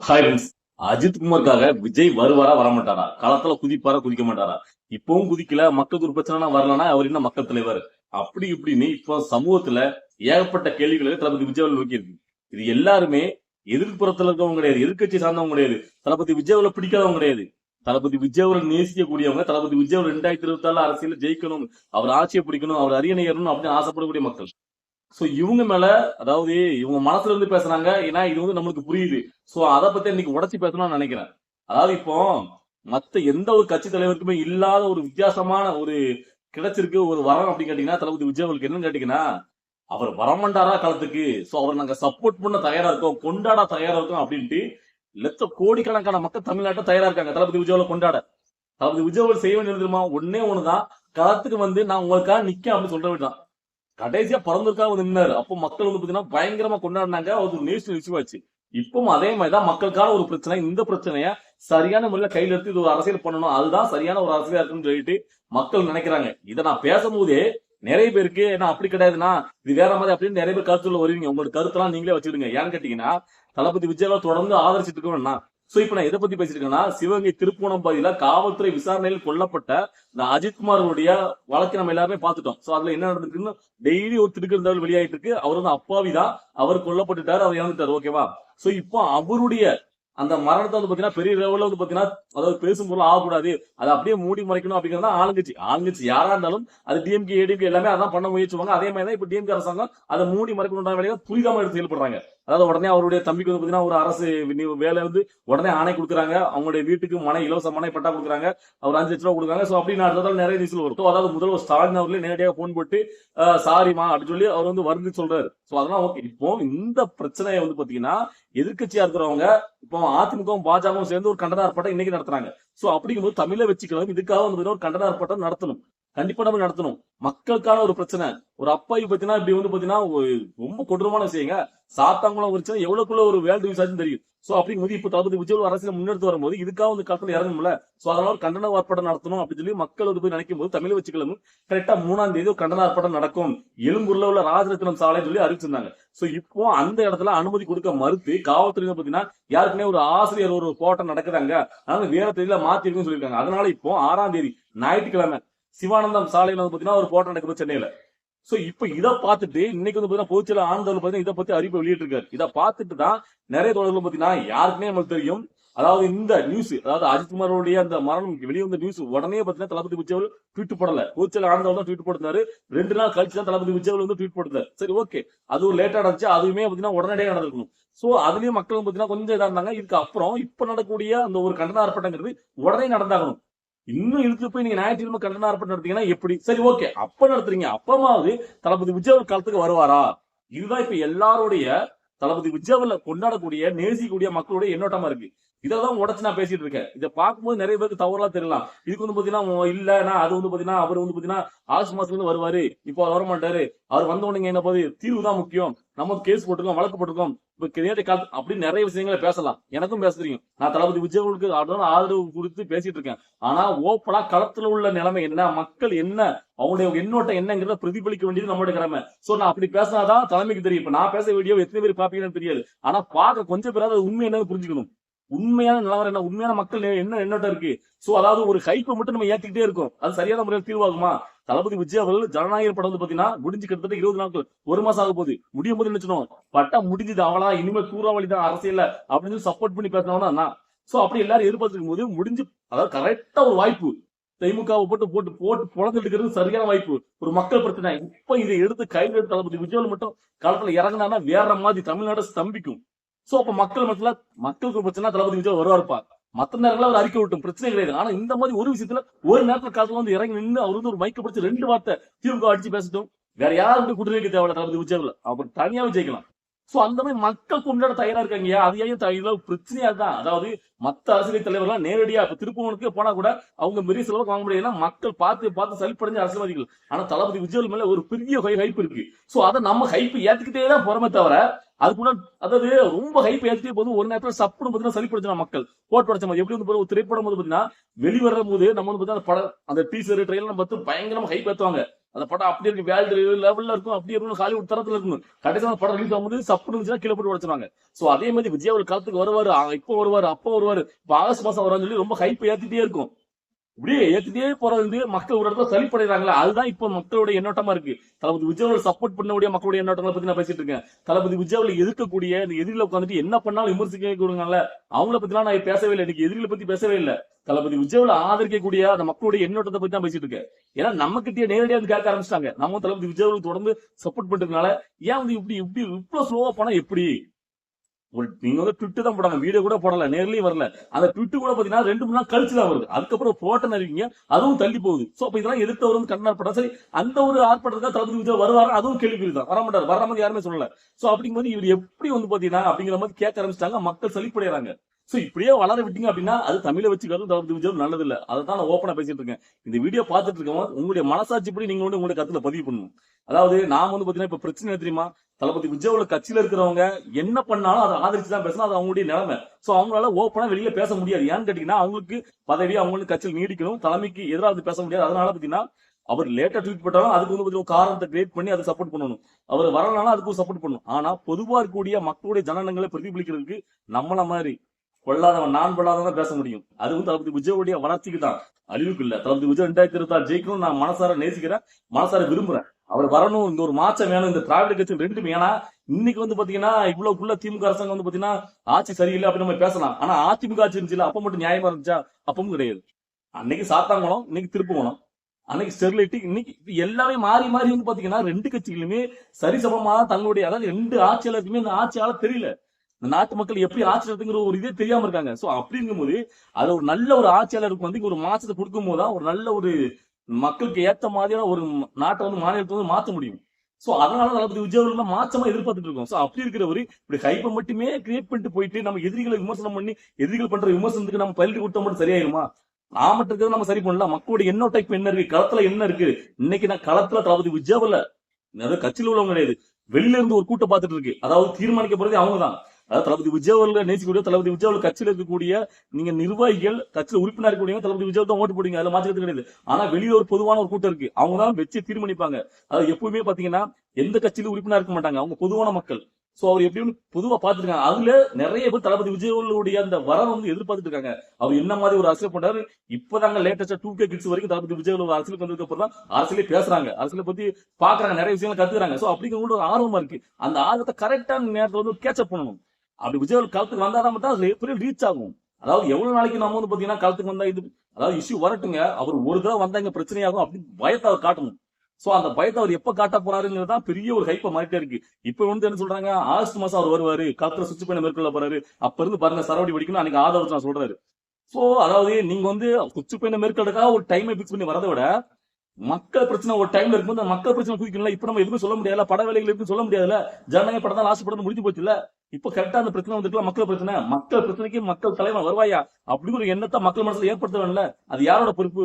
Hi Ajith குமாருக்காக Vijay வருவாரா வரமாட்டாரா? களத்துல குதிப்பாரா குதிக்க மாட்டாரா? இப்பவும் குதிக்கல மக்களுக்கு ஒரு பிரச்சனை வரலன்னா அவர் என்ன மக்கள் தலைவர்? அப்படி இப்படின்னு இப்ப சமூகத்துல ஏகப்பட்ட கேள்விகள் தளபதி விஜய் நோக்கி இருக்கு இது எல்லாருமே எதிர்ப்புறத்துல இருக்கவங்க கிடையாது எதிர்கட்சி சார்ந்தவங்க கிடையாது. தளபதி விஜய் பிடிக்காதவங்க கிடையாது. தளபதி விஜய் நேசிக்கக்கூடியவங்க தளபதி விஜய் ரெண்டாயிரத்தி இருபத்தி ஆறு அரசியல ஜெயிக்கணும் அவர் ஆட்சியை பிடிக்கணும் அவர் அரியணை ஏறணும் அப்படின்னு ஆசைப்படக்கூடிய மக்கள். சோ இவங்க மேல அதாவது இவங்க மனசுல இருந்து பேசுறாங்க ஏன்னா இது வந்து நம்மளுக்கு புரியுது. சோ அத பத்தி இன்னைக்கு உடச்சி பேசணும்னு நினைக்கிறேன். அதாவது இப்போ மத்த எந்த ஒரு கட்சி தலைவருக்குமே இல்லாத ஒரு வித்தியாசமான ஒரு கிடைச்சிருக்கு ஒரு வரம் அப்படின்னு கேட்டீங்கன்னா தளபதி விஜய் என்னன்னு கேட்டீங்கன்னா அவர் வரமாட்டாரா காலத்துக்கு சோ அவர் நாங்க சப்போர்ட் பண்ண தயாரா இருக்கோம் கொண்டாட தயாரா இருக்கோம் அப்படின்ட்டு லட்ச கோடிக்கணக்கான மக்கள் தமிழ்நாட்டில் தயாரா இருக்காங்க. தளபதி விஜய் கொண்டாட. தளபதி விஜய் அவர்கள் செய்ய வேண்டியது ஒன்னே ஒண்ணுதான். களத்துக்கு வந்து நான் உங்களுக்காக நிக்க அப்படின்னு சொல்ற விட்டான் கடைசியா பறந்துருக்காக வந்து நின்னாரு. அப்போ மக்கள் வந்து பாத்தீங்கன்னா பயங்கரமா கொண்டாடினாங்க. அது ஒரு நேஷனல் இஷ்யூ ஆச்சு இப்பவும் அதே மாதிரிதான் மக்களுக்கான ஒரு பிரச்சனை. இந்த பிரச்சனைய சரியான முறையில கையில எடுத்து இது ஒரு அரசியல் பண்ணணும். அதுதான் சரியான ஒரு அரசியலா இருக்குன்னு சொல்லிட்டு மக்கள் நினைக்கிறாங்க. இதை நான் பேசும்போதே நிறைய பேருக்கு ஏன்னா அப்படி கிடையாதுன்னா இது வேற மாதிரி அப்படின்னு நிறைய பேர் கருத்துல வருவீங்க. உங்களோட கருத்தெல்லாம் நீங்களே வச்சுக்கிடுங்க. ஏன்னு கேட்டீங்கன்னா தளபதி விஜயவா தொடர்ந்து ஆதரிச்சிட்டு இருக்கோம்னா சோ இப்ப நான் எதை பத்தி பேசிருக்கேன்னா சிவகங்கை திருப்பூணம் பகுதியில காவல்துறை விசாரணையில் கொல்லப்பட்ட இந்த அஜித்குமாருடைய வழக்கை நம்ம எல்லாருமே பார்த்துட்டோம். சோ அதுல என்ன நடந்திருக்குன்னு டெய்லி ஒரு திருக்குறள் வெளியாயிட்டு இருக்கு அவர் வந்து அப்பாவிதான் அவர் கொல்லப்பட்டுட்டாரு அவர் இறந்துட்டாரு. ஓகேவா சோ இப்போ அவருடைய அந்த மரணத்தை வந்து பாத்தீங்கன்னா பெரிய லெவல்ல வந்து பாத்தீங்கன்னா அதாவது பேசும் பொருள் ஆகக்கூடாது. அதை அப்படியே மூடி மறைக்கணும் அப்படிங்கறத ஆளுங்கட்சி. ஆளுங்கட்சி யாரா இருந்தாலும் அது டிஎம்கே ஏடிஎம்கே எல்லாமே அதான் பண்ண முயற்சிவாங்க அதே மாதிரி தான் இப்ப டிஎம்கே அரசாங்கம் அதை மூடி மறைக்கணும் வேலையை துரிதமா எடுத்து செயல்படுறாங்க. அதாவது உடனே அவருடைய தம்பிக்கு வந்து பாத்தீங்கன்னா ஒரு அரசு வேலை வந்து உடனே ஆணை கொடுக்குறாங்க. அவங்களுடைய வீட்டுக்கு மனை இலவச மனை பட்டா கொடுக்குறாங்க. அவர் அஞ்சு லட்ச ரூபா கொடுக்குறாங்க. சோ அப்படி நான் நிறைய நியூஸ்ல வரும். அதாவது முதல்வர் ஸ்டாலின் அவர்களே நேரடியாக போன் போட்டு சாரிமா அப்படின்னு சொல்லி அவர் வந்து வருந்தி சொல்றாரு. சோ அதெல்லாம் ஓகே இப்போ இந்த பிரச்சனையை வந்து பாத்தீங்கன்னா எதிர்க்கட்சியா இருக்கிறவங்க இப்போ அதிமுகவும் பாஜகவும் சேர்ந்து ஒரு கண்டன ஆர்ப்பாட்டம் இன்னைக்கு நடத்துறாங்க. சோ அப்படிங்கும்போது தமிழை வச்சுக்கலாம். இதுக்காக வந்து ஒரு கண்டன ஆர்ப்பாட்டம் நடத்தணும். கண்டிப்பா நம்ம நடத்தணும். மக்களுக்கான ஒரு பிரச்சனை. ஒரு அப்பாவி பாத்தீங்கன்னா இப்படி வந்து பாத்தீங்கன்னா ரொம்ப கொடூரமான விஷயங்க. சாத்தாங்குளம் பிரச்சனை. எவ்வளவுக்குள்ள ஒரு வேல்டு விசாரிச்சு தெரியும். சோ அப்படிங்கும்போது இப்ப தளபதி விஜய் அரசியல் முன்னெடுத்து வரும்போது இதுக்காக வந்து களத்துல இறங்கணும்ல. சோ அதனால ஒரு கண்டன ஆர்ப்பாட்டம் நடத்தணும் அப்படின்னு சொல்லி மக்கள் வந்து போய் நினைக்கும் போது தமிழ் வச்சுக்கலாம் கரெக்டா மூணாம் தேதி ஒரு கண்டன ஆர்ப்பாட்டம் நடக்கும். எழும்பூர்ல உள்ள ராஜரத்னம் சாலை சொல்லி அறிவிச்சிருந்தாங்க. சோ இப்போ அந்த இடத்துல அனுமதி கொடுக்க மறுத்து காவல்துறை பாத்தீங்கன்னா யாருக்குமே ஒரு ஆசிரியர் ஒரு போட்டம் நடக்குதாங்க. அதனால வேற தேதியில மாத்திருக்குன்னு சொல்லியிருக்காங்க. அதனால இப்போ ஆறாம் தேதி ஞாயிற்றுக்கிழமை சிவானந்தம் சாலையில் வந்து பாத்தீங்கன்னா ஒரு போட்டோ நடக்குது சென்னையில. சோ இப்ப இத பார்த்துட்டு இன்னைக்கு வந்து பாத்தீங்கன்னா பொதுச்செயலர் ஆனந்தவர் பாத்தீங்கன்னா இதை பத்தி அறிவிப்பு வெளியிட்டிருக்காரு. இதை பார்த்துட்டு தான் நிறைய தொடர்கள் பாத்தீங்கன்னா யாருக்குமே நமக்கு தெரியும். அதாவது இந்த நியூஸ் அதாவது அஜித்குமாரோடைய அந்த மரணம் வெளியே வந்த நியூஸ் உடனே பாத்தீங்கன்னா தளபதி விஜய் ட்வீட் போடல. பொதுச்செயலர் ஆனந்தவர் தான் ட்வீட் போட்டிருந்தாரு. ரெண்டு நாள் கழிச்சு தான் தளபதி விஜய் வந்து ட்வீட் போட்டிருந்தாரு. சரி ஓகே அது ஒரு லேட்டா நடந்துச்சு. அதுவுமே பாத்தீங்கன்னா உடனடியாக நடந்திருக்கணும். சோ அதுலயும் மக்கள் பாத்தீங்கன்னா கொஞ்சம் இதா இருந்தாங்க. இதுக்கு அப்புறம் இப்ப நடக்கக்கூடிய அந்த ஒரு கண்டன ஆர்ப்பாட்டங்கிறது உடனே நடந்தாகணும். இன்னும் இழுத்து போய் நீங்க ஞாயிற்றுக்கிழமை கண்டன ஆர்ப்பாட்டம் நடத்தீங்கன்னா எப்படி? சரி ஓகே. அப்ப நடத்துறீங்க. அப்பமாவது தளபதி விஜய் ஒரு காலத்துக்கு வருவாரா? இதுதான் இப்ப எல்லாருடைய தளபதி விஜய்ல கொண்டாடக்கூடிய நேசிக்கக்கூடிய மக்களுடைய எண்ணோட்டமா இருக்கு. இதெல்லாம் உடச்சு நான் பேசிட்டு இருக்கேன். இதை பார்க்கும்போது நிறைய பேருக்கு தவறா தெரியலாம். இதுக்கு வந்து பாத்தீங்கன்னா இல்ல இல்லன்னா அது வந்து பாத்தீங்கன்னா அவர் வந்து பாத்தீங்கன்னா ஆகஸ்ட் மாசத்துல இருந்து வருவாரு. இப்போ அவர் வர மாட்டாரு அவர் வந்த உடனே என்ன போது தீர்வு தான் முக்கியம். நம்ம கேஸ் போட்டிருக்கோம் வழக்கு போட்டிருக்கோம். இப்ப நேரடி அப்படி நிறைய விஷயங்களை பேசலாம். எனக்கும் பேச தெரியும் நான் தளபதி விஜய்களுக்கு அதனால ஆதரவு கொடுத்து பேசிட்டு இருக்கேன். ஆனா ஓப்பனா களத்துல உள்ள நிலைமை என்ன? மக்கள் என்ன? அவங்களுடைய எண்ணோட்டம் என்னங்கிறத பிரதிபலிக்க வேண்டியது நம்மளுடைய கடமை. சோ நான் அப்படி பேசினாதான் தலைமைக்கு தெரியும். இப்ப நான் பேச வீடியோ எத்தனை பேர் பாப்பீங்கன்னு தெரியாது. ஆனா பார்க்க கொஞ்சம் பேராது உண்மை என்னன்னு புரிஞ்சுக்கணும். உண்மையான நிலவரம் என்ன? உண்மையான மக்கள் என்ன எண்ணோட்டம் இருக்கு? சோ அதாவது ஒரு ஹைப்பை மட்டும் நம்ம ஏத்திக்கிட்டே இருக்கோம். அது சரியான முறையில் தீர்வாகுமா? தளபதி விஜய் அவர்கள் ஜனநாயக படம் வந்து பாத்தீங்கன்னா முடிஞ்சு கிட்டத்தட்ட இருபது நாட்கள் ஒரு மாசம் ஆக போகுது. முடியும் போது நினைச்சணும் பட்டா முடிஞ்சது அவளா இனிமே சூறாவளி தான் அரசியல் அப்படின்னு சொல்லி சப்போர்ட் பண்ணி பேசினவனா நான். சோ அப்படி எல்லாரும் எதிர்பார்த்துக்கும் போது முடிஞ்சு அதாவது கரெக்டா ஒரு வாய்ப்பு. திமுகவை போட்டு போட்டு போட்டு புலந்து சரியான வாய்ப்பு. ஒரு மக்கள் பிரச்சனை. இப்ப இதை எடுத்து கையில் எடுத்து தளபதி விஜய் மட்டும் களத்துல இறங்கினா வேற மாதிரி தமிழ்நாடு ஸ்தம்பிக்கும். சோ அப்ப மக்கள் மட்டும் மக்களுக்கு பிரச்சனை தளபதி விஜய் வருவாருப்பா மத்த நேரங்கள அவர் அறிக்கை விட்டும். பிரச்சனை கிடையாது. ஆனா இந்த மாதிரி ஒரு விஷயத்துல ஒரு நேரத்துல காலத்துல வந்து இறங்கி நின்று அவர் வந்து ஒரு மைக்க பிடிச்சி ரெண்டு வார்த்தை திமுக அடிச்சு பேசட்டும். வேற யாரும் கூட்டு வைக்க தேவையில்ல தளபதி விஜய்ல அவர் தனியாவே ஜெயிக்கலாம். சோ அந்த மாதிரி மக்கள் கொண்டாட தயாரா இருக்காங்க அது ஏன் இதுல பிரச்சனையா தான். அதாவது மத்த அரசியல் தலைவர்கள் நேரடியா இப்ப திருப்பவனுக்கு போனா கூட அவங்க பெரிய செலவுக்கு வாங்க முடியாதுன்னா மக்கள் பார்த்து பார்த்து சலிப்படைஞ்ச அரசியல்வாதிகள். ஆனா தளபதி விஜய் மேல ஒரு பெரிய ஹைப் இருக்கு. சோ அதை நம்ம ஹைப் ஏத்துக்கிட்டே தான் போறமே தவிர அதுக்குள்ள அதாவது ரொம்ப ஹைப் ஏற்றிய போது ஒரு நேரத்துல சப்புன்னு பாத்தீங்கன்னா சளிப்படுத்தினா மக்கள் போட்டு உடச்ச மாதிரி எப்படி வந்து ஒரு திரைப்படம் வந்து பாத்தீங்கன்னா வெளிவரும் போது நம்ம வந்து பாத்தீங்கன்னா அந்த படம் அந்த டீசர் ட்ரெயிலர் பார்த்து பயங்கரமா ஹைப் ஏத்துவாங்க. அந்த படம் அப்படி இருக்கு. வேர்ல்டு லெவல்ல இருக்கும். அப்படி இருக்கும். ஹாலிவுட் தரத்துல இருக்கும். கடைசியாக அந்த படம் ரிலீஸ் ஆகும்போது சப்பு இருந்துச்சுன்னா கீழே போட்டு உடச்சிருவாங்க. சோ அதே மாதிரி விஜய் ஒரு காலத்துக்கு வருவாரு. இப்போ வருவாரு. அப்போ வருவாரு. இப்போ ஆகஸ்ட் மாசம் வருவான்னு சொல்லி ரொம்ப ஹைப் ஏத்திட்டே இருக்கும். இப்படியே ஏத்திட்டே போறது வந்து மக்கள் ஒரு இடத்துல சளிப்படைறாங்களா அதுதான் இப்போ மக்களுடைய எண்ணோட்டமா இருக்கு. தளபதி விஜய் சப்போர்ட் பண்ணக்கூடிய மக்களுடைய எண்ணோட்டங்களை பத்தி நான் பேசிட்டு இருக்கேன். தளபதி விஜய் எதிர்க்கக்கூடிய இந்த எதிரில உட்காந்துட்டு என்ன பண்ணாலும் விமர்சிக்க கொடுங்கல்ல அவங்கள பத்திலாம் நான் பேசவே இல்லை. இன்னைக்கு எதிரில பத்தி பேசவே இல்லை. தளபதி விஜய்ல ஆதரிக்கக்கூடிய அந்த மக்களுடைய எண்ணோட்டத்தை பத்தி தான் பேசிட்டு இருக்கேன். ஏன்னா நம்ம கிட்டே நேரடியா வந்து கேட்க ஆரம்பிச்சிட்டாங்க. நம்ம தளபதி விஜய் தொடர்ந்து சப்போர்ட் பண்றதுனால ஏன் வந்து இப்படி இப்படி இவ்வளவு ஸ்லோவா போனா எப்படி? நீங்க வந்து ட்விட்டு தான் போடாங்க வீடியோ கூட போடல நேர்லயும் வரல. அந்த ட்விட்டு கூட பாத்தீங்கன்னா ரெண்டு மூணு நாள் கழிச்சு தான் வருது. அதுக்கப்புறம் போட்டோ அறிவிங்க அதுவும் தள்ளி போகுது. சோ அப்ப இதெல்லாம் எதிர்த்தவர் வந்து கண்ணா படம் சரி அந்த ஒரு ஆர்ப்பாட்டத்துக்கு தளபதி விஜய் வருவாரு அதுவும் கேள்வி தான். வர மாட்டார். வர மாதிரி யாருமே சொல்லல. சோ அப்படிங்கும்போது இவர் எப்படி வந்து பாத்தீங்கன்னா அப்படிங்கிற மாதிரி கேட்க ஆரம்பிச்சிட்டாங்க. மக்கள் சலிப்படைறாங்க சோ இப்படியே வளர விட்டீங்க அப்படின்னா அது தமிழை வச்சுக்கிறது தளபதி விஜய் நல்லது இல்லை அதை தான் நான் ஓப்பனா பேசிட்டு இருக்கேன். இந்த வீடியோ பார்த்துட்டு இருக்கவங்க உங்களுடைய மனசாட்சி படி நீங்க வந்து உங்களுடைய கருத்துல பதிவு பண்ணணும். அதாவது நாம வந்து பாத்தீங்கன்னா இப்ப பிரச்சனை தெரியுமா? தளபதி விஜயோட கட்சியில இருக்கிறவங்க என்ன பண்ணாலும் அதை ஆதரிச்சு தான் பேசணும். அது அவங்களுடைய நிலைமை. சோ அவங்களால ஓப்பனா வெளியில பேச முடியாது. ஏன்னு கேட்டீங்கன்னா அவங்களுக்கு பதவி அவங்களுக்கு கட்சியில் நீடிக்கணும். தலைமைக்கு எதிராக பேச முடியாது. அதனால பாத்தீங்கன்னா அவர் லேட்டா ட்வீட் பண்ணாலும் அதுக்கு வந்து கொஞ்சம் காரணத்தை கிரியேட் பண்ணி அதை சப்போர்ட் பண்ணணும். அவர் வரலனாலும் அதுக்கும் சப்போர்ட் பண்ணணும். ஆனா பொதுவா இருக்கக்கூடிய மக்களுடைய ஜனநங்களை பிரதிபலிக்கிறதுக்கு நம்மள மாதிரி கொள்ளாதவன் நான் கொள்ளாதவன் பேச முடியும். அது வந்து தளபதி விஜயோடைய வளர்ச்சிக்கு தான். அழிவுக்கு இல்ல. தளபதி விஜய் ரெண்டாயிரத்தி இருபத்தாறு ஜெயிக்கணும் நான் மனசார நேசிக்கிறேன். மனசார விரும்புறேன். அவர் வரணும் இந்த ஒரு மாற்றம் வேணும். இந்த திராவிட கட்சி ரெண்டும். ஏன்னா இன்னைக்கு வந்து பாத்தீங்கன்னா இவ்வளவுக்குள்ள திமுக அரசாங்கம் வந்து பாத்தீங்கன்னா ஆட்சி சரியில்லை அப்படின்னு நம்ம பேசலாம். ஆனா அதிமுக ஆட்சி இருந்துச்சு அப்ப மட்டும் நியாயமா இருந்துச்சா? அப்பவும் கிடையாது. அன்னைக்கு சாத்தாங்குளம் இன்னைக்கு திருப்புகுளம் அன்னைக்கு ஸ்டெர்லைட் இன்னைக்கு எல்லாமே மாறி மாறி வந்து பாத்தீங்கன்னா ரெண்டு கட்சிகளுமே சரிசமமா தங்களுடைய அதாவது ரெண்டு ஆட்சியாளருக்குமே இந்த ஆட்சியாளர் தெரியல. இந்த நாட்டு மக்கள் எப்படி ஆட்சி ஒரு இதே தெரியாம இருக்காங்க. சோ அப்படிங்கும்போது அது ஒரு நல்ல ஒரு ஆட்சியாளருக்கு வந்து ஒரு மாற்றத்தை கொடுக்கும் போதுதான் ஒரு நல்ல ஒரு மக்களுக்கு ஏத்த மாதிரியான ஒரு நாட்டை வந்து மாநிலத்தை வந்து மாற்ற முடியும். சோ அதனால தளபதி விஜய் அவர்கள் மாற்றமா எதிர்பார்த்துட்டு இருக்கோம். சோ அப்படி இருக்கிறவரு இப்படி ஹைப்பை மட்டுமே கிரியேட் பண்ணிட்டு போயிட்டு நம்ம எதிரிகளை விமர்சனம் பண்ணி எதிரிகள் பண்ற விமர்சனத்துக்கு நம்ம பயிற்சி கொடுத்தா மட்டும் சரியாயிருமா? நாம இருக்கிறத நம்ம சரி பண்ணலாம். மக்களுடைய என்ன டைப் என்ன இருக்கு? களத்துல என்ன இருக்கு? இன்னைக்கு நான் களத்துல தளபதி விஜய் அதாவது கட்சியில் உள்ளவங்க கிடையாது. வெளியில இருந்து ஒரு கூட்டம் பார்த்துட்டு இருக்கு. அதாவது தீர்மானிக்கப்படுறது அவங்க தான் அதாவது தளபதி விஜய் நேசிக்கூடிய தளபதி விஜய் கட்சியில் இருக்கக்கூடிய நீங்க நிர்வாகிகள் கட்சியில் உறுப்பினர் இருக்கக்கூடிய தளபதி விஜய் தான் ஓட்டு போடுங்க அதுல மாற்றுறது கிடையாது. ஆனா வெளியில ஒரு பொதுவான ஒரு கூட்டம் இருக்கு. அவங்க தான் வச்சு தீர்மானிப்பாங்க. அது எப்பவுமே பாத்தீங்கன்னா எந்த கட்சியிலும் உறுப்பினர் இருக்க மாட்டாங்க. அவங்க பொதுவான மக்கள். சோ அவர் எப்படின்னு பொதுவா பாத்துருக்காங்க. அதுல நிறைய பேர் தளபதி விஜயோடைய அந்த வரவை வந்து எதிர்பார்த்துட்டு இருக்காங்க அவர் என்ன மாதிரி ஒரு அரசியல் பண்றாரு? இப்பதாங்க லேட்டஸ்டா டூ கே கிட்ஸ் வரைக்கும் தளபதி விஜய் ஒரு அரசியலுக்கு வந்ததுக்கு அப்புறம் தான் அரசியலே பேசுறாங்க. அரசியலை பத்தி பாக்குறாங்க. நிறைய விஷயங்கள் கத்துக்கிறாங்க. சோ அப்படிங்கிற ஒரு ஆர்வமா இருக்கு. அந்த ஆர்வத்தை கரெக்டான நேரத்துல வந்து கேட்சப் பண்ணணும். அப்படி விஜய் காலத்துக்கு வந்தாதான் தான் அது எப்படி ரீச் ஆகும். அதாவது எவ்வளவு நாளைக்கு நம்ம வந்து பாத்தீங்கன்னா காலத்துக்கு வந்தா இது அதாவது இஷ்யூ வரட்டுங்க. அவர் ஒரு தடவை வந்தா இங்க பிரச்சனையாகும் அப்படின்னு பயத்தை அவர் காட்டணும். சோ அந்த பயத்தை அவர் எப்ப காட்ட போறாருங்கிறது தான் பெரிய ஒரு ஹைப்ப மாறிட்டே இருக்கு. இப்ப வந்து என்ன சொல்றாங்க? ஆகஸ்ட் மாசம் அவர் வருவாரு. களத்துல சுவிட்ச் பண்ண மேற்கொள்ள போறாரு. அப்ப இருந்து பாருங்க சரவடி வெடிக்கணும் அன்னைக்கு ஆதரவு நான் சொல்றாரு. சோ அதாவது நீங்க வந்து சுவிட்ச் பண்ண மேற்கொள்ளக்காக ஒரு டைமை பிக்ஸ் பண்ணி வரதை விட மக்கள் பிரச்சனை ஒரு டைம்ல இருக்கும்போது அந்த மக்கள் பிரச்சனை குவிக்கணும்ல இப்ப நம்ம எதுவும் சொல்ல முடியாதுல பட வேலைகள் எதுவும் சொல்ல முடியாதுல ஜனநாயக படம் தான் லாஸ்ட் படம் முடிஞ்சு போச்சு இல்ல. இப்ப கரெக்டா அந்த பிரச்சனை வந்துருக்கலாம் மக்கள் பிரச்சனை. மக்கள் பிரச்சனைக்கு மக்கள் தலைவன் வருவாயா? அப்படிங்கிற ஒரு எண்ணத்தை மக்கள் மனசுல ஏற்படுத்த வேணும்ல அது யாரோட பொறுப்பு?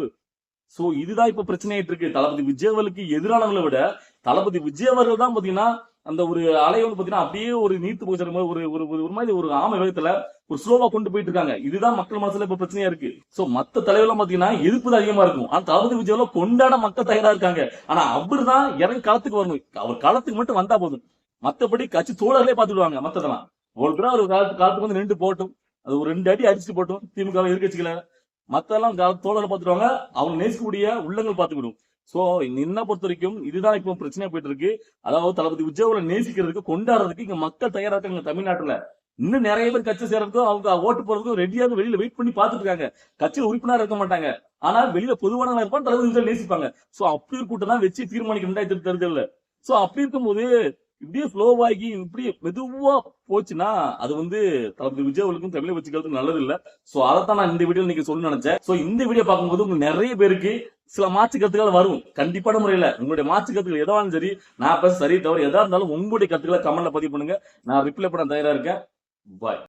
சோ இதுதான் இப்ப பிரச்சனை ஆயிட்டு இருக்கு. தளபதி விஜயவலுக்கு எதிரானவங்களை விட தளபதி விஜயவர்கள் தான் பாத்தீங்கன்னா அந்த ஒரு அலை வந்து பாத்தீங்கன்னா அப்படியே ஒரு நீர்த்து போகிற ஒரு ஒரு ஒரு- ஒரு மாதிரி ஒரு ஆமை வேகத்துல ஒரு ஸ்லோவா கொண்டு போயிட்டு இருக்காங்க. இதுதான் மக்கள் மனசுல இப்ப பிரச்சனையா இருக்கு. சோ மத்த தலைவர்லாம் பாத்தீங்கன்னா எதிர்ப்பு தான் அதிகமா இருக்கும். ஆனா தளபதி விஜயவல கொண்டாட மக்கள் தயாரா இருக்காங்க. ஆனா அவர் தான் இறங்க காலத்துக்கு வரணும். அவர் காலத்துக்கு மட்டும் வந்தா போதும். மத்தபடி கட்சி தோழர்களே பாத்துடுவாங்க மத்ததெல்லாம். ஒரு தடவை ஒரு காலத்து காலத்துக்கு வந்து நின்று போட்டும் அது ஒரு ரெண்டு அடி அடிச்சுட்டு போட்டும் திமுக எதிர்கட்சிகளை மத்தெல்லாம் கா- தோழரை பாத்துடுவாங்க அவங்க நேசிக்கக்கூடிய உள்ளங்கள் பாத்துக்கிடும் சோ என்ன பொறுத்த வரைக்கும் இதுதான் இப்போ பிரச்சனையா போயிட்டு இருக்கு அதாவது தளபதி விஜயோட நேசிக்கிறதுக்கு கொண்டாடுறதுக்கு இங்க மக்கள் தயாரா இருக்காங்க தமிழ்நாட்டுல. இன்னும் நிறைய பேர் கட்சி சேர்றதுக்கும் அவங்க ஓட்டு போறதுக்கும் ரெடியாக வெளியில வெயிட் பண்ணி பாத்துட்டு இருக்காங்க கட்சியில் உறுப்பினர் இருக்க மாட்டாங்க. ஆனா வெளியில பொதுவான இருப்பான் தளபதி நேசிப்பாங்க. சோ அப்படி ஒரு கூட்டம் தான் வச்சு தீர்மானிக்க ரெண்டாயிரத்தி தேர்தல்ல. சோ அப்படி இருக்கும்போது இப்படியே ஸ்லோவாகி இப்படி மெதுவா போச்சுன்னா அது வந்து தளபதி விஜய் அவர்களுக்கும் தமிழை வச்சுக்கிறதுக்கு நல்லது இல்ல சோ அதைத்தான் நான் இந்த வீடியோ நீங்க சொல்ல நினைச்சேன். சோ இந்த வீடியோ பார்க்கும்போது உங்களுக்கு நிறைய பேருக்கு சில மாற்று கருத்துக்கள் வரும். கண்டிப்பான முறையில உங்களுடைய மாற்று கருத்துக்கள் எதாவது சரி நான் பேச சரி தவிர எதா இருந்தாலும் உங்களுடைய கருத்துக்களை கமெண்ட்ல பதிவு பண்ணுங்க. நான் ரிப்ளை பண்ண தயாரா இருக்கேன். பாய்